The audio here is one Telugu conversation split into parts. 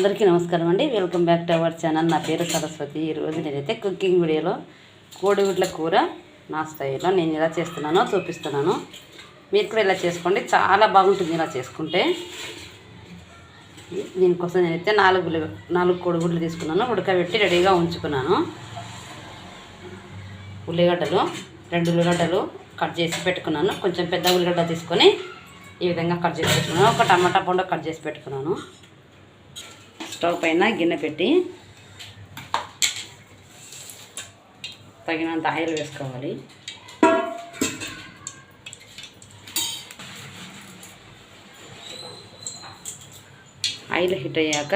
అందరికీ నమస్కారం అండి. Welcome back to our channel నా పేరు సరస్వతి. ఈరోజు నేనైతే కుకింగ్ వీడియోలో కోడిగుడ్ల కూర నా స్టైల్లో నేను ఎలా చేస్తున్నానో చూపిస్తున్నాను. మీరు కూడా ఇలా చేసుకోండి. చాలా బాగుంటుంది ఇలా చేసుకుంటే. దీనికోసం నేనైతే నాలుగు ఉల్లి- నాలుగు కోడిగుడ్లు తీసుకున్నాను. ఉడకబెట్టి రెడీగా ఉంచుకున్నాను. ఉల్లిగడ్డలు రెండు ఉల్లిగడ్డలు కట్ చేసి పెట్టుకున్నాను. కొంచెం పెద్ద ఉల్లిగడ్డ తీసుకొని ఈ విధంగా కట్ చేసి పెట్టుకున్నాను. ఒక టమాటా పండు కట్ చేసి పెట్టుకున్నాను. స్టవ్ పైన గిన్నె పెట్టి తగినంత ఆయిల్ వేసుకోవాలి. ఆయిల్ హీట్ అయ్యాక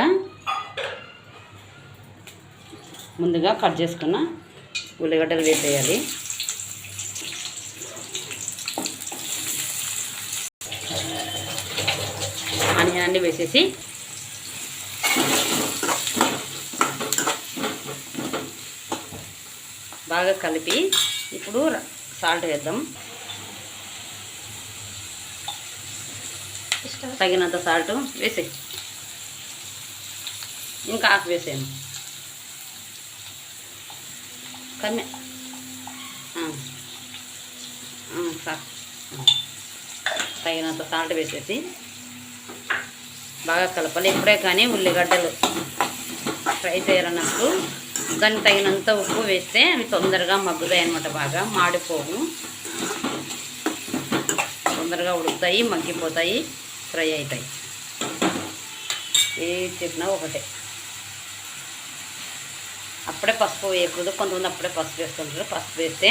ముందుగా కట్ చేసుకున్న ఉల్లిగడ్డలు వేసేయాలి. ఆనియన్ వేసేసి బాగా కలిపి ఇప్పుడు సాల్ట్ వేద్దాం. తగినంత సాల్ట్ వేసే ఇంకా ఆకు వేసేయండి. కమ్మె తగినంత సాల్ట్ వేసేసి బాగా కలపాలి. ఇప్పుడే కానీ ఉల్లిగడ్డలు ఫ్రై చేయాలన్నప్పుడు దానికి తగినంత ఉప్పు వేస్తే అవి తొందరగా మగ్గుతాయి అనమాట బాగా మాడిపోవు. తొందరగా ఉడుకుతాయి మగ్గిపోతాయి ఫ్రై అవుతాయి ఏ చెప్పినా ఒకటే. అప్పుడే పసుపు వేయకూడదు కొంతమంది అప్పుడే పసుపు వేస్తుంటారు. పసుపు వేస్తే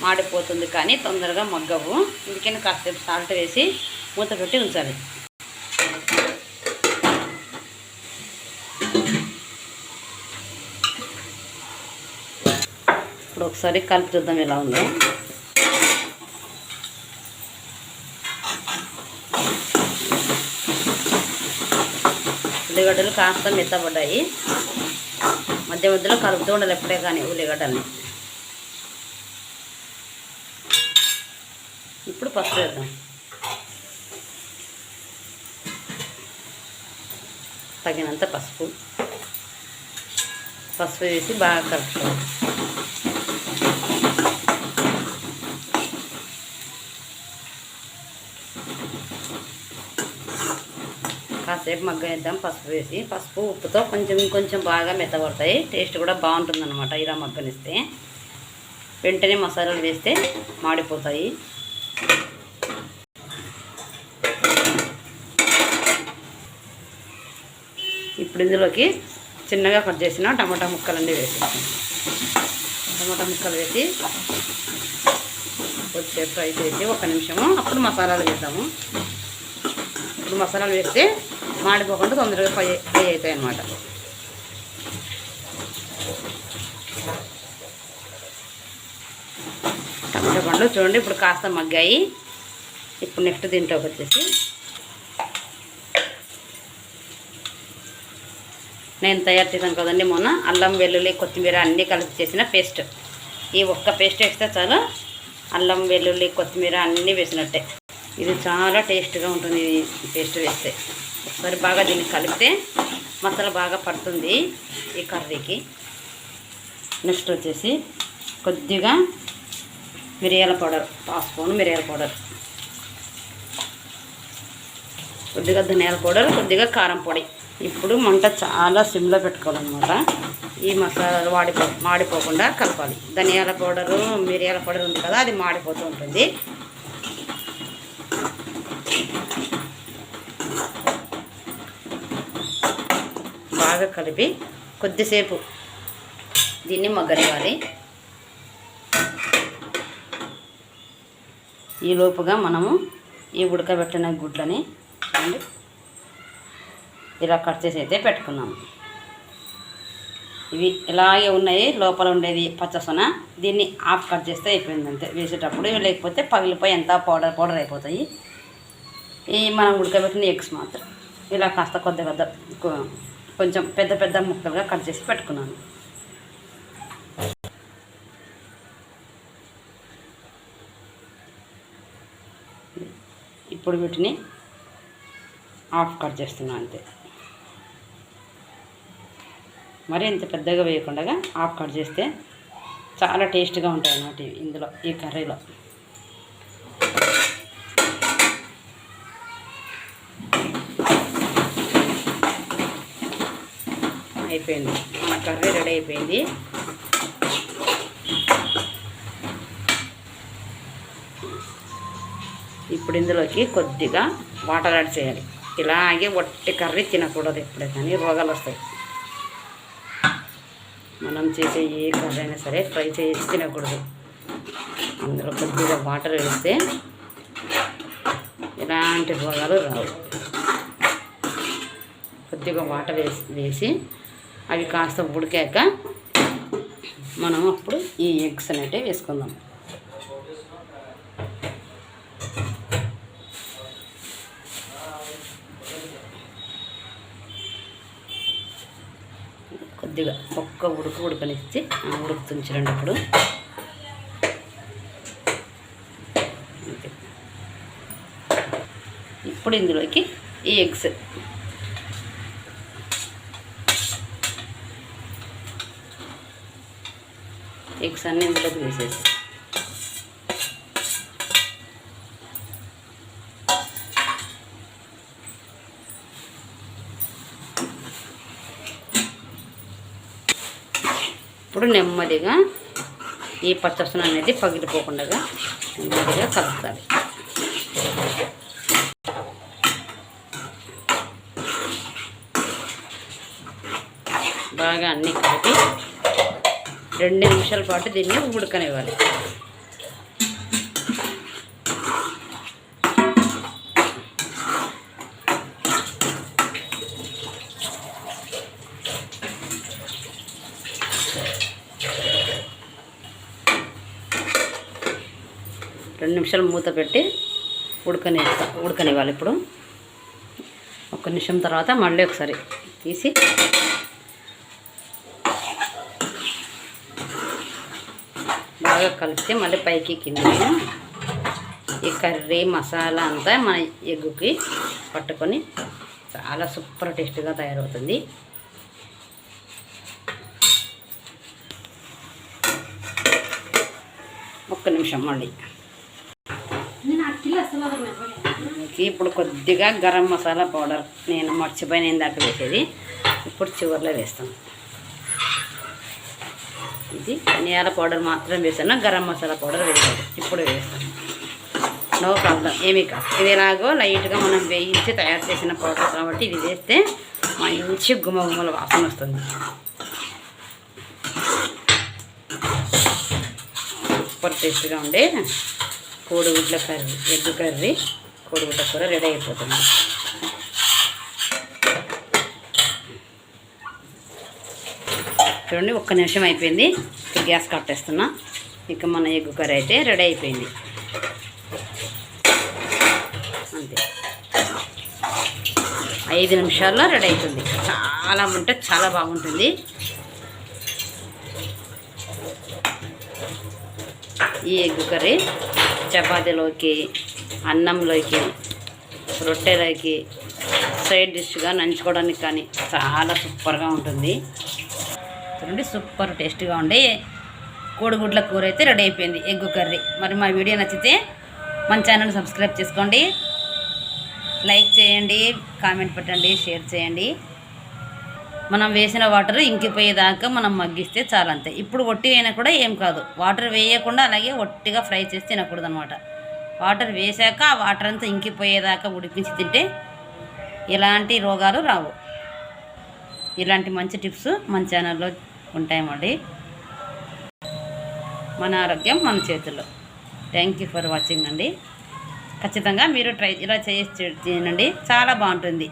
మాడిపోతుంది కానీ తొందరగా మగ్గవు. ఇందుకని కాసేపు సాల్ట్ వేసి మూత పెట్టి ఉంచాలి. ఇప్పుడు ఒకసారి కలిపి చూద్దాం ఎలా ఉందో. ఉల్లిగడ్డలు కాస్త మెత్తబడ్డాయి. మధ్య మధ్యలో కలుపుతూ ఉండాలి ఎప్పుడే కానీ ఉల్లిగడ్డల్ని. ఇప్పుడు పసుపు వేద్దాం. తగినంత పసుపు. పసుపు వేసి బాగా కలుపుకోవాలి. కాసేపు మగ్గనిద్దాం. పసుపు వేసి పసుపు ఉప్పుతో కొంచెం కొంచెం బాగా మెత్తబడతాయి. టేస్ట్ కూడా బాగుంటుంది అనమాట ఇలా మగ్గనిస్తే. వెంటనే మసాలాలు వేస్తే మాడిపోతాయి. ఇప్పుడు ఇందులోకి చిన్నగా కట్ చేసిన టమాటా ముక్కలన్నీ వేసి టమాటా ముక్కలు వేసి వచ్చే ఫ్రై చేసి ఒక నిమిషము అప్పుడు మసాలాలు వేద్దాము. ఇప్పుడు మసాలాలు వేస్తే మాడిపోకుండా తొందరగా ఫ్రై ఫ్రై అవుతాయి అన్నమాట టమాటా పండ్లు చూడండి ఇప్పుడు కాస్త మగ్గాయి. ఇప్పుడు నెక్స్ట్ దీంట్లోకి వచ్చేసి నేను తయారు చేశాను కదండి మొన్న అల్లం వెల్లుల్లి కొత్తిమీర అన్నీ కలిపి చేసిన పేస్ట్. ఈ ఒక్క పేస్ట్ వేస్తే చాలు అల్లం వెల్లుల్లి కొత్తిమీర అన్నీ వేసినట్టే. ఇది చాలా టేస్ట్గా ఉంటుంది ఈ పేస్ట్ వేస్తే. ఒకసారి బాగా దీన్ని కలిపితే మసాలా బాగా పడుతుంది ఈ కర్రీకి. నెక్స్ట్ వచ్చేసి కొద్దిగా మిరియాల పౌడర్ పావు స్పూన్ మిరియాల పౌడర్. కొద్దిగా ధనియాల పౌడర్ కొద్దిగా కారం పొడి. ఇప్పుడు మంట చాలా సిమ్లో పెట్టుకోవాలన్నమాట. ఈ మసాలాలు వాడిపో మాడిపోకుండా కలపాలి. ధనియాల పౌడరు మిరియాల పౌడర్ ఉంది కదా అది మాడిపోతూ ఉంటుంది. బాగా కలిపి కొద్దిసేపు దీన్ని మగ్గనివ్వాలి. ఈ లోపుగా మనము ఈ ఉడకబెట్టిన గుడ్లని చూడండి. ఇలా కట్ చేసి అయితే పెట్టుకున్నాము ఇవి ఇలాగే ఉన్నాయి లోపల ఉండేది పచ్చసొన. దీన్ని ఆఫ్ కట్ చేస్తే అయిపోయింది అంతే. వేసేటప్పుడు లేకపోతే పగిలిపోయి ఎంత పౌడర్ పౌడర్ అయిపోతాయి. ఈ మనం ఉడకబెట్టిన ఎగ్స్ మాత్రం. ఇలా కాస్త కొద్ది కొద్ది కొంచెం పెద్ద పెద్ద ముక్కలుగా కట్ చేసి పెట్టుకున్నాను. ఇప్పుడు వీటిని హాఫ్ కట్ చేస్తున్నాను అంతే. మరి ఇంత పెద్దగా వేయకుండా హాఫ్ కట్ చేస్తే చాలా టేస్ట్గా ఉంటాయి అన్నమాట ఇవి ఇందులో ఈ కర్రీలో. అయిపోయింది. మన కర్రీ రెడీ అయిపోయింది. ఇప్పుడు ఇందులోకి కొద్దిగా వాటర్ యాడ్ చేయాలి. ఇలాగే వట్టి కర్రీ తినకూడదు ఎప్పుడే కానీ రోగాలు వస్తాయి. మనం చేసే ఏ కర్రీ అయినా సరే ఫ్రై చేసి తినకూడదు. అందులో కొద్దిగా వాటర్ వేస్తే ఎలాంటి రోగాలు రావు. కొద్దిగా వాటర్ వేసి వేసి అవి కాస్త ఉడికాక మనం అప్పుడు ఈ ఎగ్స్ అనేటివి వేసుకుందాం. కొద్దిగా ఒక్క ఉడుకు ఉడకనిచ్చి ఆ ఉడుకుతుంచండి అప్పుడు ఇప్పుడు ఇందులోకి ఈ ఎగ్స్ ఎగ్స్ అన్నీ ఇందులోకి వేసేసి. ఇప్పుడు నెమ్మదిగా ఈ పచ్చసన అనేది పగిలిపోకుండా నెమ్మదిగా కలుపుతాలి. బాగా అన్నీ కలిపి రెండు నిమిషాల పాటు దీన్ని ఉడకనివ్వాలి. రెండు నిమిషాలు మూత పెట్టి ఉడకని ఉడకనివ్వాలి ఇప్పుడు. ఒక నిమిషం తర్వాత మళ్ళీ ఒకసారి తీసి బాగా కలిపితే మళ్ళీ పైకి కిందకి ఈ కర్రీ మసాలా అంతా మన ఎగ్గుకి పట్టుకొని చాలా సూపర్ టేస్ట్గా తయారవుతుంది. ఒక్క నిమిషం మళ్ళీ. ఇప్పుడు కొద్దిగా గరం మసాలా పౌడర్. నేను మర్చిపోయిన ఇందాక వేసేది. ఇప్పుడు చివరిలో వేస్తాను. ఇది ధనియాల పౌడర్ మాత్రం వేసాను. గరం మసాలా పౌడర్ వేసాను. ఇప్పుడు వేస్తాను. నో ప్రాబ్లం ఏమీ కాదు. ఇది ఎలాగో లైట్గా మనం వేయించి తయారు చేసిన పౌడర్ కాబట్టి ఇది వేస్తే మంచి గుమగుమల వాసన వస్తుంది. సూపర్ టేస్ట్గా ఉండే కోడిగుడ్ల కర్రీ ఎగ్ కర్రీ కోడిగుడ్ల కూర రెడీ అయిపోతుంది. చూడండి ఒక్క నిమిషం అయిపోయింది. గ్యాస్ కట్టేస్తున్నా. ఇక మన ఎగ్ కర్రీ అయితే రెడీ అయిపోయింది. అంతే. ఐదు నిమిషాల్లో రెడీ అవుతుంది చాలా ఉంటే చాలా బాగుంటుంది. ఈ ఎగ్ కర్రీ చపాతీలోకి అన్నంలోకి రొట్టెలోకి సైడ్ డిష్గా నంచుకోవడానికి కానీ చాలా సూపర్గా ఉంటుంది. చూడండి సూపర్ టేస్ట్గా ఉండే కోడిగుడ్ల కూర అయితే రెడీ అయిపోయింది ఎగ్ కర్రీ. మరి మా వీడియో నచ్చితే మన ఛానల్ సబ్స్క్రైబ్ చేసుకోండి. లైక్ చేయండి కామెంట్ పెట్టండి షేర్ చేయండి. మనం వేసిన వాటర్ ఇంకిపోయేదాకా మనం మగ్గిస్తే చాలంతే ఇప్పుడు ఒట్టి అయినా కూడా ఏం కాదు. వాటర్ వేయకుండా అలాగే ఒట్టిగా ఫ్రై చేసి తినకూడదు అనమాట వాటర్ వేసాక ఆ వాటర్ అంతా ఇంకిపోయేదాకా ఉడిపించి తింటే ఎలాంటి రోగాలు రావు. ఇలాంటి మంచి టిప్స్ మన ఛానల్లో ఉంటాయమండి. మన ఆరోగ్యం మన చేతుల్లో. థ్యాంక్ యూ ఫర్ వాచింగ్ అండి. ఖచ్చితంగా మీరు ట్రై ఇలా చేసి తినండి చాలా బాగుంటుంది.